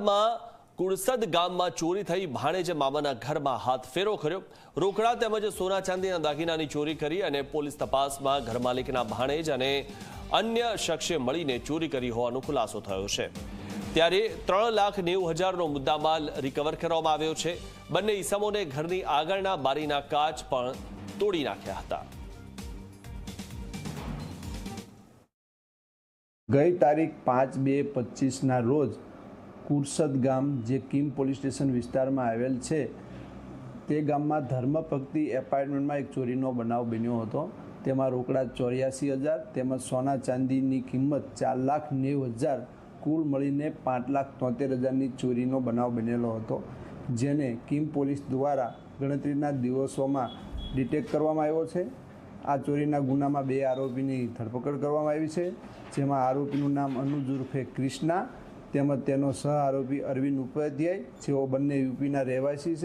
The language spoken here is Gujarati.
માં કુળસદ ગામમાં ચોરી થઈ ભાણેજે મામાના ઘરમાં હાથ ફેરો કર્યો. રોકડા તેમજ સોના ચાંદીના દાગીનાની ચોરી કરી અને પોલીસ તપાસમાં ઘર માલિકના ભાણેજ અને અન્ય શખ્સે મળીને ચોરી કરી હોવાનો ખુલાસો થયો છે. ત્યારે ત્રણ લાખ નેવું હજારનો મુદ્દામાલ રિકવર કરવામાં આવ્યો છે. બંને ઈસમોને ઘરની આગળના બારીના કાચ પણ તોડી નાખ્યા હતા. ગઈ તારીખ પાંચ બે પચીસના રોજ કુરસદ ગામ જે કિમ પોલીસ સ્ટેશન વિસ્તારમાં આવેલ છે. તે ગામમાં ધર્મભક્તિ એપાર્ટમેન્ટમાં એક ચોરીનો બનાવ બન્યો હતો. તેમાં રોકડા ચોર્યાસી હજાર, તેમજ સોના ચાંદીની કિંમત ચાર લાખ નેવું હજાર, કુલ મળીને પાંચ લાખ તોતેર હજારની ચોરીનો બનાવ બનેલો હતો, જેને કિમ પોલીસ દ્વારા ગણતરીના દિવસોમાં ડિટેક્ટ કરવામાં આવ્યો છે. આ ચોરીના ગુનામાં બે આરોપીની ધરપકડ કરવામાં આવી છે, જેમાં આરોપીનું નામ અનુજ ઉર્ફે ક્રિષ્ના તેમજ તેનો સહ આરોપી અરવિંદ ઉપાધ્યાય જેઓ બંને યુપીના રહેવાસી છે.